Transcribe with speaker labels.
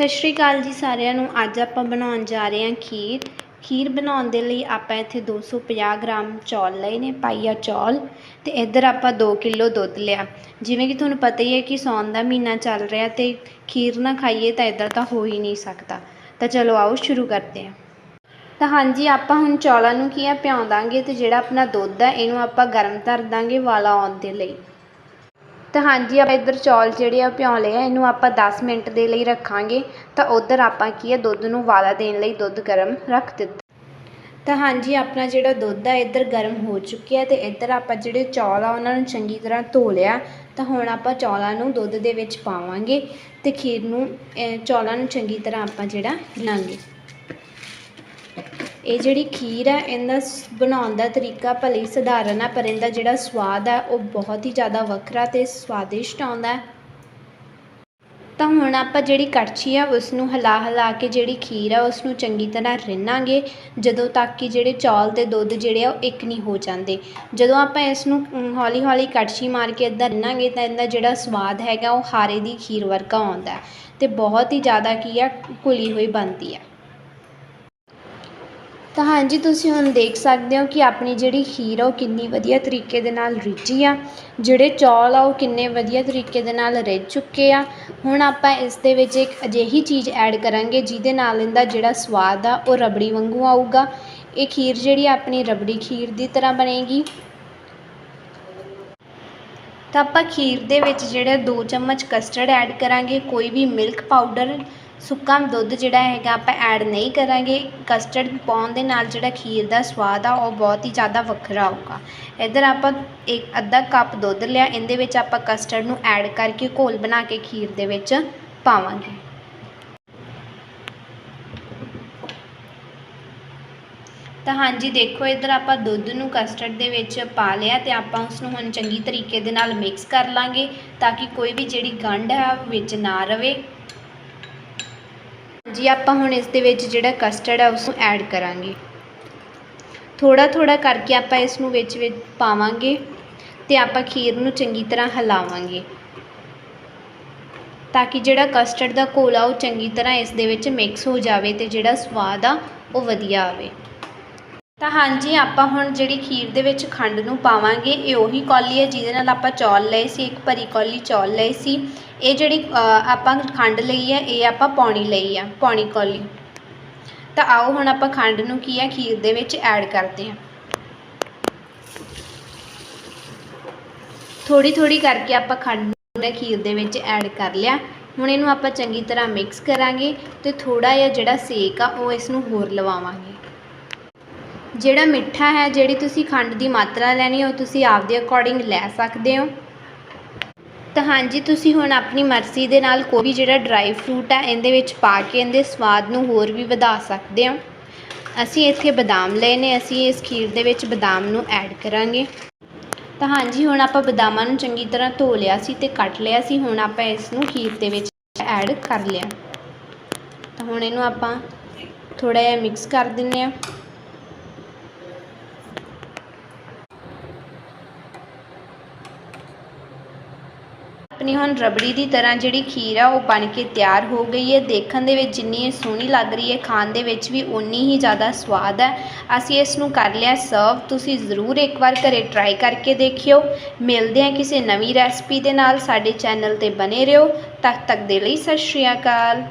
Speaker 1: ਸਤਿ ਸ਼੍ਰੀ ਅਕਾਲ ਜੀ ਸਾਰਿਆਂ ਨੂੰ। ਅੱਜ ਆਪਾਂ ਬਣਾਉਣ ਜਾ ਰਹੇ ਹਾਂ ਖੀਰ। ਖੀਰ ਬਣਾਉਣ ਦੇ ਲਈ ਆਪਾਂ ਇੱਥੇ 250 ਗ੍ਰਾਮ ਚੌਲ ਲਏ ਨੇ ਪਾਈਆ ਚੌਲ ਤੇ ਇੱਧਰ ਆਪਾਂ 2 ਕਿਲੋ ਦੁੱਧ ਲਿਆ। ਜਿਵੇਂ ਕਿ ਤੁਹਾਨੂੰ ਪਤਾ ਹੀ ਹੈ ਕਿ ਸਾਉਣ ਦਾ ਮਹੀਨਾ ਚੱਲ ਰਿਹਾ ਤੇ ਖੀਰ ਨਾ ਖਾਈਏ ਤਾਂ ਇੱਦਾਂ ਤਾਂ ਹੋ ਹੀ ਨਹੀਂ ਸਕਦਾ। ਤਾਂ ਚਲੋ ਆਓ ਸ਼ੁਰੂ ਕਰਦੇ ਹਾਂ। ਤਾਂ ਹਾਂਜੀ, ਆਪਾਂ ਹੁਣ ਚੌਲਾਂ ਨੂੰ ਕੀ ਆ ਭਿਉਂ ਦਾਂਗੇ ਤੇ ਜਿਹੜਾ ਆਪਣਾ ਦੁੱਧ ਹੈ ਇਹਨੂੰ ਆਪਾਂ ਗਰਮ ਧਰ ਦਾਂਗੇ ਵਾਲਾ ਆਉਣ ਦੇ ਲਈ। ਤਾਂ ਹਾਂਜੀ, ਆਪਾਂ ਇੱਧਰ ਚੌਲ ਜਿਹੜੇ ਆ ਭਿਉਂ ਲਏ ਆ, ਇਹਨੂੰ ਆਪਾਂ 10 ਮਿੰਟ ਦੇ ਲਈ ਰੱਖਾਂਗੇ। ਤਾਂ ਉੱਧਰ ਆਪਾਂ ਕੀ ਆ, ਦੁੱਧ ਨੂੰ ਵਾਲਾ ਦੇਣ ਲਈ ਦੁੱਧ ਗਰਮ ਰੱਖ ਦਿੱਤਾ। ਤਾਂ ਹਾਂਜੀ, ਆਪਣਾ ਜਿਹੜਾ ਦੁੱਧ ਆ, ਇੱਧਰ ਗਰਮ ਹੋ ਚੁੱਕਿਆ ਤੇ ਇੱਧਰ ਆਪਾਂ ਜਿਹੜੇ ਚੌਲ ਆ, ਉਹਨਾਂ ਨੂੰ ਚੰਗੀ ਤਰ੍ਹਾਂ ਧੋ ਲਿਆ। ਤਾਂ ਹੁਣ ਆਪਾਂ ਚੌਲਾਂ ਨੂੰ ਦੁੱਧ ਦੇ ਵਿੱਚ ਪਾਵਾਂਗੇ ਤੇ ਖੀਰ ਨੂੰ ਚੌਲਾਂ ਨੂੰ ਚੰਗੀ ਤਰ੍ਹਾਂ ਆਪਾਂ ਜਿਹੜਾ ਹਿਲਾਂਗੇ ਇਹ ਜਿਹੜੀ ਖੀਰ ਹੈ ਇਹਦਾ ਸ- ਬਣਾਉਣ ਦਾ ਤਰੀਕਾ ਭਲੇ ਹੀ ਸਧਾਰਨ ਹੈ ਪਰ ਇਹਦਾ ਜਿਹੜਾ ਸਵਾਦ ਹੈ ਉਹ ਬਹੁਤ ਹੀ ਜ਼ਿਆਦਾ ਵੱਖਰਾ ਤੇ ਸਵਾਦਿਸ਼ਟ ਆਉਂਦਾ ਹੈ। ਤਾਂ ਹੁਣ ਆਪਾਂ ਜਿਹੜੀ ਕੜਛੀ ਆ ਉਸ ਨੂੰ ਹਿਲਾ ਹਿਲਾ ਕੇ ਜਿਹੜੀ ਖੀਰ ਆ ਉਸ ਨੂੰ ਚੰਗੀ ਤਰ੍ਹਾਂ ਰਿੰਨਾਂਗੇ, ਜਦੋਂ ਤੱਕ ਕਿ ਜਿਹੜੇ ਚੌਲ ਤੇ ਦੁੱਧ ਜਿਹੜੇ ਆ, ਉਹ ਇੱਕ ਨਹੀਂ ਹੋ ਜਾਂਦੇ। ਜਦੋਂ ਆਪਾਂ ਇਸ ਨੂੰ ਹੌਲੀ ਹੌਲੀ ਕੜਛੀ ਮਾਰ ਕੇ ਇੱਦਾਂ ਰਿੰਨਾਂਗੇ, ਤਾਂ ਇਹਦਾ ਜਿਹੜਾ ਸਵਾਦ ਹੈਗਾ, ਉਹ ਹਾਰੇ ਦੀ ਖੀਰ ਵਰਗਾ ਆਉਂਦਾ ਹੈ। ਤੇ ਬਹੁਤ ਹੀ ਜ਼ਿਆਦਾ ਕੀ ਆ, ਘੁਲੀ ਹੋਈ ਬਣਦੀ ਆ। ਤਾਂ ਹਾਂਜੀ, ਤੁਸੀਂ ਹੁਣ ਦੇਖ ਸਕਦੇ ਹੋ ਕਿ ਆਪਣੀ ਜਿਹੜੀ ਖੀਰ ਆ, ਉਹ ਕਿੰਨੀ ਵਧੀਆ ਤਰੀਕੇ ਦੇ ਨਾਲ ਰਿੱਝੀ ਆ। ਜਿਹੜੇ ਚੌਲ ਆ, ਉਹ ਕਿੰਨੇ ਵਧੀਆ ਤਰੀਕੇ ਦੇ ਨਾਲ ਰਿੱਝ ਚੁੱਕੇ ਆ। ਹੁਣ ਆਪਾਂ ਇਸ ਦੇ ਵਿੱਚ ਇੱਕ ਅਜਿਹੀ ਚੀਜ਼ ਐਡ ਕਰਾਂਗੇ, ਜਿਹਦੇ ਨਾਲ ਇਹਦਾ ਜਿਹੜਾ ਸਵਾਦ ਆ, ਉਹ ਰਬੜੀ ਵਾਂਗੂ ਆਊਗਾ। ਇਹ ਖੀਰ ਜਿਹੜੀ ਆਪਣੀ ਰਬੜੀ ਖੀਰ ਦੀ ਤਰ੍ਹਾਂ ਬਣੇਗੀ। ਤਾਂ ਆਪਾਂ ਖੀਰ ਦੇ ਵਿੱਚ ਜਿਹੜੇ 2 ਚਮਚ ਕਸਟਰਡ ਐਡ ਕਰਾਂਗੇ। ਕੋਈ ਵੀ ਮਿਲਕ ਪਾਊਡਰ ਸੁੱਕਾ ਦੁੱਧ ਜਿਹੜਾ ਹੈਗਾ ਆਪਾਂ ਐਡ ਨਹੀਂ ਕਰਾਂਗੇ। ਕਸਟਰਡ ਪਾਉਣ ਦੇ ਨਾਲ ਜਿਹੜਾ ਖੀਰ ਦਾ ਸਵਾਦ ਆ, ਉਹ ਬਹੁਤ ਹੀ ਜ਼ਿਆਦਾ ਵੱਖਰਾ ਆਊਗਾ ਇੱਧਰ ਆਪਾਂ ਇੱਕ ਅੱਧਾ ਕੱਪ ਦੁੱਧ ਲਿਆ, ਇਹਦੇ ਵਿੱਚ ਆਪਾਂ ਕਸਟਰਡ ਨੂੰ ਐਡ ਕਰਕੇ ਘੋਲ ਬਣਾ ਕੇ ਖੀਰ ਦੇ ਵਿੱਚ ਪਾਵਾਂਗੇ। ਤਾਂ ਹਾਂਜੀ, ਦੇਖੋ ਇੱਧਰ ਆਪਾਂ ਦੁੱਧ ਨੂੰ ਕਸਟਰਡ ਦੇ ਵਿੱਚ ਪਾ ਲਿਆ ਤੇ ਆਪਾਂ ਉਸ ਨੂੰ ਹੁਣ ਚੰਗੀ ਤਰੀਕੇ ਦੇ ਨਾਲ ਮਿਕਸ ਕਰ ਲਾਂਗੇ ਤਾਂ ਕਿ ਕੋਈ ਵੀ ਜਿਹੜੀ ਗੰਢ ਹੈ ਵਿੱਚ ਨਾ ਰਵੇ। ਜੀ, ਆਪਾਂ ਹੁਣ ਇਸ ਦੇ ਵਿੱਚ ਜਿਹੜਾ ਕਸਟਰਡ ਆ ਉਸ ਨੂੰ ਐਡ ਕਰਾਂਗੇ। ਥੋੜਾ ਥੋੜਾ ਕਰਕੇ ਆਪਾਂ ਇਸ ਨੂੰ ਵਿੱਚ ਵਿੱਚ ਪਾਵਾਂਗੇ ਤੇ ਆਪਾਂ ਖੀਰ ਨੂੰ ਚੰਗੀ ਤਰ੍ਹਾਂ ਹਿਲਾਵਾਂਗੇ। ਤਾਂ ਕਿ ਜਿਹੜਾ ਕਸਟਰਡ ਦਾ ਘੋਲ ਆ, ਉਹ ਚੰਗੀ ਤਰ੍ਹਾਂ ਇਸ ਦੇ ਵਿੱਚ ਮਿਕਸ ਹੋ ਜਾਵੇ ਤੇ ਜਿਹੜਾ ਸਵਾਦ ਆ, ਉਹ ਵਧੀਆ ਆਵੇ। ਤਾਂ ਹਾਂਜੀ, ਆਪਾਂ ਹੁਣ ਜਿਹੜੀ ਖੀਰ ਦੇ ਵਿੱਚ ਖੰਡ ਨੂੰ ਪਾਵਾਂਗੇ, ਇਹ ਉਹੀ ਕੌਲੀ ਹੈ ਜਿਹਦੇ ਨਾਲ ਆਪਾਂ ਚੌਲ ਲਏ ਸੀ, ਇੱਕ ਭਰੀ ਕੌਲੀ ਚੌਲ ਲਏ ਸੀ। ਇਹ ਜਿਹੜੀ ਆਪਾਂ ਖੰਡ ਲਈ ਹੈ, ਇਹ ਆਪਾਂ ਪੌਣੀ ਲਈ ਆ, ਪੌਣੀ ਕੌਲੀ। ਤਾਂ ਆਓ ਹੁਣ ਆਪਾਂ ਖੰਡ ਨੂੰ ਕੀ ਹੈ, ਖੀਰ ਦੇ ਵਿੱਚ ਐਡ ਕਰਦੇ ਹਾਂ। ਥੋੜੀ ਥੋੜੀ ਕਰਕੇ ਆਪਾਂ ਖੰਡ ਨੂੰ ਖੀਰ ਦੇ ਵਿੱਚ ਐਡ ਕਰ ਲਿਆ। ਹੁਣ ਇਹਨੂੰ ਆਪਾਂ ਚੰਗੀ ਤਰ੍ਹਾਂ ਮਿਕਸ ਕਰਾਂਗੇ ਤੇ ਥੋੜਾ ਜਿਹਾ ਜਿਹੜਾ ਸੇਕ ਆ, ਉਹ ਇਸ ਨੂੰ ਹੋਰ ਲਵਾਵਾਂਗੇ। ਜਿਹੜਾ ਮਿੱਠਾ ਹੈ, ਜਿਹੜੀ ਤੁਸੀਂ ਖੰਡ ਦੀ ਮਾਤਰਾ ਲੈਣੀ ਉਹ ਤੁਸੀਂ ਆਪਦੇ ਅਕੋਰਡਿੰਗ ਲੈ ਸਕਦੇ ਹੋ। ਤਾਂ ਹਾਂਜੀ, ਤੁਸੀਂ ਹੁਣ ਆਪਣੀ ਮਰਜ਼ੀ ਦੇ ਨਾਲ ਕੋਈ ਵੀ ਜਿਹੜਾ ਡਰਾਈ ਫਰੂਟ ਆ, ਇਹਦੇ ਵਿੱਚ ਪਾ ਕੇ ਇਹਦੇ ਸਵਾਦ ਨੂੰ ਹੋਰ ਵੀ ਵਧਾ ਸਕਦੇ ਹੋ। ਅਸੀਂ ਇੱਥੇ ਬਦਾਮ ਲਏ ਨੇ, ਅਸੀਂ ਇਸ ਖੀਰ ਦੇ ਵਿੱਚ ਬਦਾਮ ਨੂੰ ਐਡ ਕਰਾਂਗੇ। ਤਾਂ ਹਾਂਜੀ, ਹੁਣ ਆਪਾਂ ਬਦਾਮਾਂ ਨੂੰ ਚੰਗੀ ਤਰ੍ਹਾਂ ਧੋ ਲਿਆ ਸੀ ਤੇ ਕੱਟ ਲਿਆ ਸੀ, ਹੁਣ ਆਪਾਂ ਇਸ ਨੂੰ ਖੀਰ ਦੇ ਵਿੱਚ ਐਡ ਕਰ ਲਿਆ। ਤਾਂ ਹੁਣ ਇਹਨੂੰ ਆਪਾਂ ਥੋੜਾ ਜਿਹਾ ਮਿਕਸ ਕਰ ਦਿੰਨੇ ਆ ਆਪਣੀ ਹੁਣ ਰਬੜੀ ਦੀ ਤਰ੍ਹਾਂ ਜਿਹੜੀ ਖੀਰ ਆ, ਉਹ ਬਣ ਕੇ ਤਿਆਰ ਹੋ ਗਈ ਹੈ। ਦੇਖਣ ਦੇ ਵਿੱਚ ਜਿੰਨੀ ਇਹ ਸੋਹਣੀ ਲੱਗ ਰਹੀ ਹੈ, ਖਾਣ ਦੇ ਵਿੱਚ ਵੀ ਉਨੀ ਹੀ ਜ਼ਿਆਦਾ ਸਵਾਦ ਹੈ। ਅਸੀਂ ਇਸ ਨੂੰ ਕਰ ਲਿਆ ਸਰਵ ਤੁਸੀਂ ਜ਼ਰੂਰ ਇੱਕ ਵਾਰ ਘਰੇ ਟਰਾਈ ਕਰਕੇ ਦੇਖਿਓ। ਮਿਲਦੇ ਹਾਂ ਕਿਸੇ ਨਵੀਂ ਰੈਸਪੀ ਦੇ ਨਾਲ। ਸਾਡੇ ਚੈਨਲ ਤੇ ਬਨੇ ਰਹੋ। ਤਦ ਤੱਕ ਦੇ ਲਈ ਸਤਿ ਸ਼੍ਰੀ ਅਕਾਲ।